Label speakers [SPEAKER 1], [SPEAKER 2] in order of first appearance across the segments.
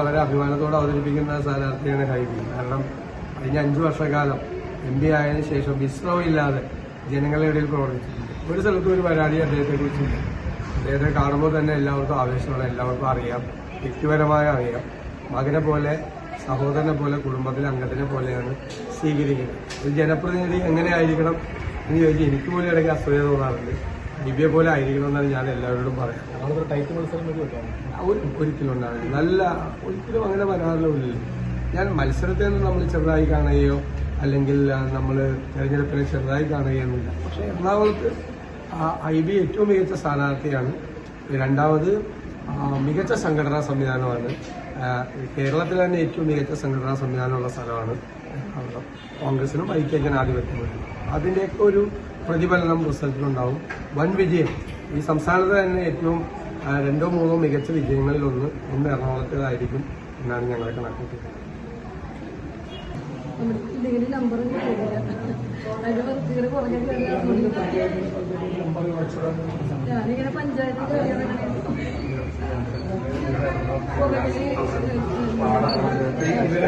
[SPEAKER 1] വളരെ അഭിമാനത്തോടെ അവതരിപ്പിക്കുന്ന സ്ഥാനാർത്ഥിയാണ് ഹൈബി. കാരണം കഴിഞ്ഞ അഞ്ചു വർഷക്കാലം എം പി ആയതിനു ശേഷം വിശ്രമമില്ലാതെ ജനങ്ങളുടെ ഇടയിൽ പ്രവർത്തിച്ചിട്ടുണ്ട്. ഒരു സ്ഥലത്തും ഒരു പരാതി അദ്ദേഹത്തെ കുറിച്ചില്ല അദ്ദേഹത്തെ കാണുമ്പോൾ തന്നെ എല്ലാവർക്കും ആവേശമാണ് എല്ലാവർക്കും അറിയാം വ്യക്തിപരമായ അറിയാം. മകനെ പോലെ സഹോദരനെ പോലെ കുടുംബത്തിലെ അംഗത്തിനെ പോലെയാണ് സ്വീകരിക്കുന്നത്. ഒരു ജനപ്രതിനിധി എങ്ങനെയായിരിക്കണം എന്ന് ചോദിച്ചാൽ എനിക്ക് പോലും ഇടയ്ക്ക് അസൂയ തോന്നാറുണ്ട്. ദിവ്യ പോലെ ആയിരിക്കണം എന്നാണ് ഞാൻ എല്ലാവരോടും പറയാം.
[SPEAKER 2] നമ്മളൊരു ടൈറ്റ് മത്സരം വേണ്ടി വെക്കാം
[SPEAKER 1] ഒരു ഒരിക്കലും ഉണ്ടാവില്ല. നല്ല ഒരിക്കലും അങ്ങനെ വരാറില്ല. ഞാൻ മത്സരത്തെ ഒന്നും നമ്മൾ ചെറുതായി കാണുകയോ അല്ലെങ്കിൽ നമ്മൾ തെരഞ്ഞെടുപ്പിനെ ചെറുതായി കാണുകയൊന്നുമില്ല പക്ഷേ എറണാകുളത്ത് ഐ ബി ഏറ്റവും മികച്ച സ്ഥാനാർത്ഥിയാണ്. രണ്ടാമത് മികച്ച സംഘടനാ സംവിധാനമാണ്. കേരളത്തിൽ തന്നെ ഏറ്റവും മികച്ച സംഘടനാ സംവിധാനമുള്ള സ്ഥലമാണ് കോൺഗ്രസിനും ഐക്യ ജനാധിപത്യം അതിന്റെയൊക്കെ ഒരു പ്രതിഫലനം റിസൾട്ടിലുണ്ടാവും. വൻ വിജയം. ഈ സംസ്ഥാനത്ത് തന്നെ ഏറ്റവും രണ്ടോ മൂന്നോ മികച്ച വിജയങ്ങളിൽ ഒന്ന് ഒന്ന് എറണാകുളത്തേതായിരിക്കും എന്നാണ്
[SPEAKER 3] വൃത്തികൾ കുറഞ്ഞ ഞാനിങ്ങനെ പഞ്ചായത്തിൽ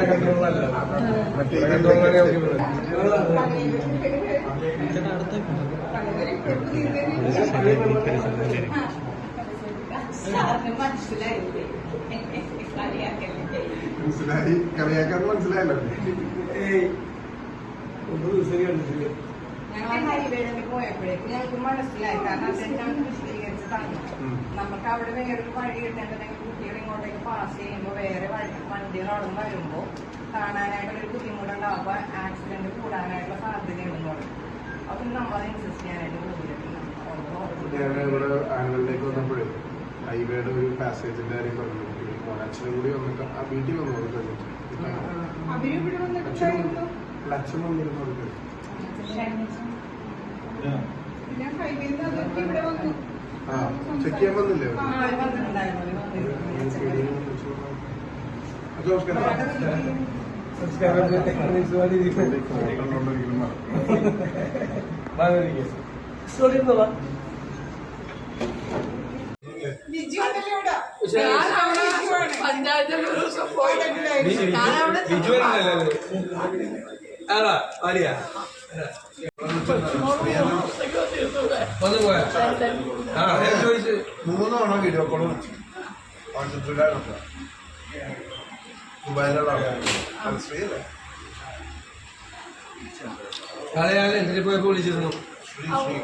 [SPEAKER 1] കൺട്രോളല്ല മറ്റേ
[SPEAKER 4] മനസ്സിലായി? കളിയാക്കാൻ മനസ്സിലായല്ലോ.
[SPEAKER 1] ഒന്നും ദിവസം കണ്ടിട്ടില്ല
[SPEAKER 5] ഞങ്ങൾ ഹൈവേയിൽ പോയപ്പോഴേക്കും ഞങ്ങൾക്ക് മനസ്സിലായി. കാരണം അദ്ദേഹം നമുക്ക് അവിടെ വേറൊരു വഴി കിട്ടേണ്ടതെങ്കിൽ കുട്ടികൾ ഇങ്ങോട്ടേക്ക് പാസ് ചെയ്യുമ്പോൾ വേറെ വണ്ടികൾ അവിടെ വരുമ്പോൾ കാണാനായിട്ടുള്ള ഒരു ബുദ്ധിമുട്ടുണ്ടാവുമ്പോൾ ആക്സിഡന്റ് കൂടാനായിട്ടുള്ള സാധ്യതയുണ്ടെന്ന് അപ്പൊ നമ്മൾ ഇൻസിസ്റ്റ് ചെയ്യാനായിട്ട്
[SPEAKER 4] ഹൈവേയുടെ ഒരു പാസേജിന്റെ കാര്യം പറഞ്ഞു. അച്ഛനും കൂടി വന്നിട്ട് ആ വീട്ടിൽ വന്നു
[SPEAKER 5] കൊടുക്കുന്നു
[SPEAKER 4] അച്ഛൻ വന്നിരുന്നു കൊടുക്കുന്നു
[SPEAKER 5] ഞാൻ ഹൈവേന്ന് അതൊക്കെ ഇവിടെ വന്നു
[SPEAKER 4] ചെക്ക് ചെയ്യാൻ വന്നില്ലേ.
[SPEAKER 5] പഞ്ചായത്തിൽ
[SPEAKER 1] ആണോ? ആര്യ? വന്നു പോയാ ആ ചോദിച്ചു
[SPEAKER 4] മൂന്ന് വീഡിയോ കോൾ വിളിച്ചു കോൺസെൻട്രേറ്റ് ദുബായിലുള്ള ശ്രീയല്ലേ
[SPEAKER 1] കളയാൻ എന്തിനു പോയപ്പോ വിളിച്ചിരുന്നു
[SPEAKER 4] ശ്രീ ശ്രീ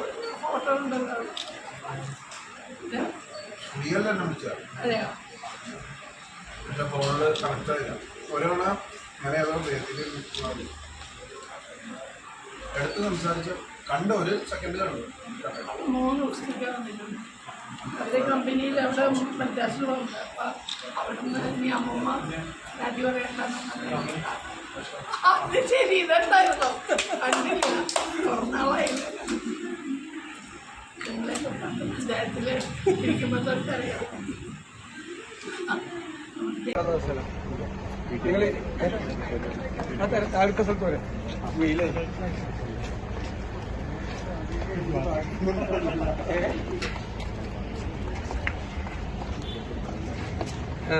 [SPEAKER 4] ശ്രീയല്ല എന്നെ വിളിച്ച എന്റെ ഫോണിൽ കണക്ട് ആയില്ല ഒരു തവണ ഞാൻ ഏതോ വേദിയിൽ നിൽക്കുന്നതാണ്. എടുത്ത് സംസാരിച്ച കണ്ട ഒരു സെക്കൻഡിലാണ്
[SPEAKER 6] മൂന്ന് കമ്പനിയിൽ അവിടെ വ്യത്യാസങ്ങളുണ്ട് അപ്പം അവിടുന്ന് അമ്മമ്മ
[SPEAKER 1] നിങ്ങൾ അടുത്ത സ്ഥലത്ത് വരെ. വെയിലേ ആ.